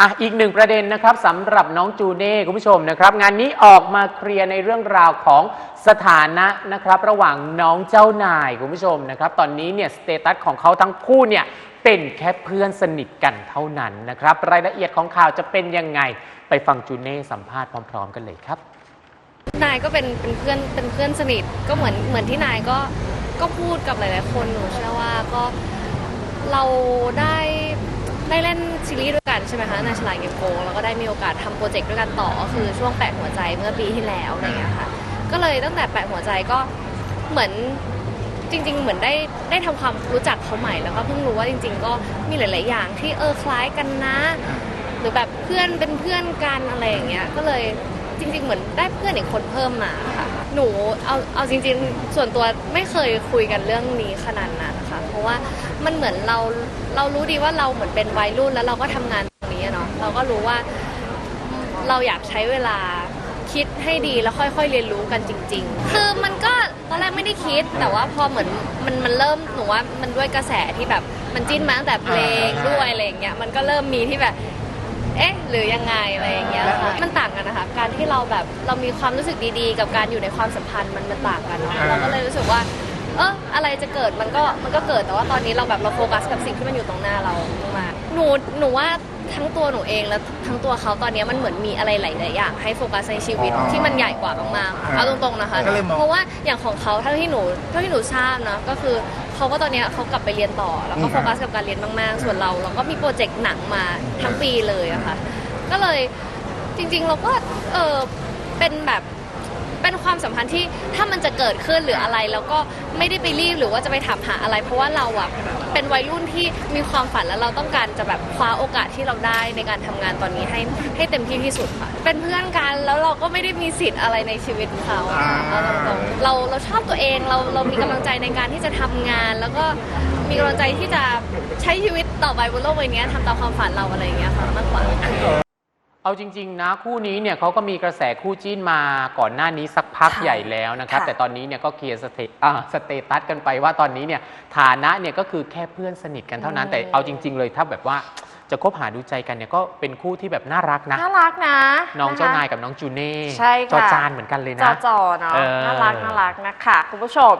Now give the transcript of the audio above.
อะอีกหนึ่งประเด็นนะครับสำหรับน้องจูเน่คุณผู้ชมนะครับ งานนี้ออกมาเคลียร์ในเรื่องราวของสถานะนะครับ ระหว่างน้องเจ้านายคุณผู้ชมนะครับ ตอนนี้เนี่ยสเตตัสของเขาทั้งคู่เนี่ยเป็นแค่เพื่อนสนิทกันเท่านั้นนะครับ รายละเอียดของข่าวจะเป็นยังไงไปฟังจูเน่สัมภาษณ์พร้อม ๆ กันเลยครับ นายก็เป็นเป็นเพื่อนเป็นเพื่อนสนิทก็เหมือนเหมือนที่นายก็ก็พูดกับหลาย ๆ คนหนูเชื่อว่าก็เราได้ ได้เล่นซีรีส์ด้วยกันใช่ไหมคะนายฉลาดเกมโกงแล้วก็ได้มีโอกาสทำโปรเจกต์ด้วยกันต่อก็คือช่วงแปะหัวใจเมื่อปีที่แล้วอะไรอย่างเงี้ยค่ะ ก็เลยตั้งแต่แปะหัวใจก็เหมือนจริง ๆ เหมือนได้ได้ทำความรู้จักเขาใหม่แล้วก็เพิ่งรู้ว่าจริง ๆ ก็มีหลาย ๆ อย่างที่เออคล้ายกันนะ หรือแบบเพื่อนเป็นเพื่อนกันอะไรอย่างเงี้ยก็เลยจริง ๆ เหมือนได้เพื่อนอีกคนเพิ่มมา หนูเอาเอาจริง ๆ ส่วนตัวไม่เคยคุยกันเรื่องนี้ขนาดนั้นนะคะเพราะว่ามันเหมือนเราเรารู้ดีว่าเราเหมือนเป็นวัยรุ่นแล้วเราก็ทำงานตรงนี้เนาะเราก็รู้ว่าเราอยากใช้เวลาคิดให้ดีแล้วค่อย ๆ เรียนรู้กันจริง ๆ คือมันก็ตอนแรกไม่ได้คิด แต่ว่าพอเหมือนมันมันเริ่มหนูว่ามันด้วยกระแสที่แบบมันจิ้นมาตั้งแต่เพลงด้วยอะไรอย่างเงี้ยมันก็เริ่มมีที่แบบ เอ๊ะ หรือยังไงอะไรอย่างเงี้ยค่ะมันต่างกันนะคะ การที่เราแบบเรามีความรู้สึกดีๆ กับการอยู่ในความสัมพันธ์มันมันต่างกันเนาะเราก็เลยรู้สึกว่า เอออะไรจะเกิดมันก็มันก็เกิดแต่ว่าตอนนี้เราแบบเราโฟกัสกับสิ่งที่มันอยู่ตรงหน้าเรามากๆหนูหนูว่าทั้งตัวหนูเองและทั้งตัวเขาตอนนี้มันเหมือนมีอะไรหลายๆอย่าง ให้โฟกัสในชีวิตอ๋อที่มันใหญ่กว่ามากๆค่ะเอาตรงๆนะคะ ก็เลยมอง เพราะว่าอย่างของเขาเท่าที่หนูเท่าที่หนูทราบนะก็คือ เขาก็ตอนเนี้ยเขากลับไปเรียนต่อ แล้วก็โฟกัสกับการเรียนมาก ๆ ส่วนเราเราก็มีโปรเจกต์หนังมาทั้งปีเลยอะค่ะ ก็เลยจริง ๆ เราก็เออเป็นแบบเป็นความสัมพันธ์ที่ถ้ามันจะเกิดขึ้นหรืออะไร แล้วก็ไม่ได้ไปรีบหรือว่าจะไปถามหาอะไร เพราะว่าเราอะ เป็นวัยรุ่นที่มีความฝันแล้วเราต้องการจะแบบคว้าโอกาสที่เราได้ในการทำงานตอนนี้ให้ให้เต็มที่ที่สุดค่ะ เป็นเพื่อนกันแล้วเราก็ไม่ได้มีสิทธิ์อะไรในชีวิตเขาอะค่ะเอาตรงๆเราเราชอบตัวเองเราเรามีกำลังใจในการที่จะทำงาน แล้วก็มีกำลังใจที่จะใช้ชีวิตต่อไปบนโลกใบนี้ทำตามความฝันเราอะไรอย่างเงี้ยค่ะมากกว่า เอาจริง ๆ นะคู่นี้เนี่ยเขาก็มีกระแสคู่จิ้นมาก่อนหน้านี้สักพักค่ะใหญ่แล้วนะครับ ค่ะแต่ตอนนี้เนี่ยก็เคลียร์สเตอ่าสเตตัสกันไปว่าตอนนี้เนี่ยฐานะเนี่ยก็คือแค่เพื่อนสนิทกันเท่านั้น อืม แต่เอาจริง ๆ เลยถ้าแบบว่าจะคบหาดูใจกันเนี่ยก็เป็นคู่ที่แบบน่ารักนะ น่ารักนะน้องเจ้าะคะ นายกับน้องจูเน่ใช่ค่ะ จอจานเหมือนกันเลยจนะอจอเนาะเออ น่ารักน่ารักนะคะ คุณผู้ชม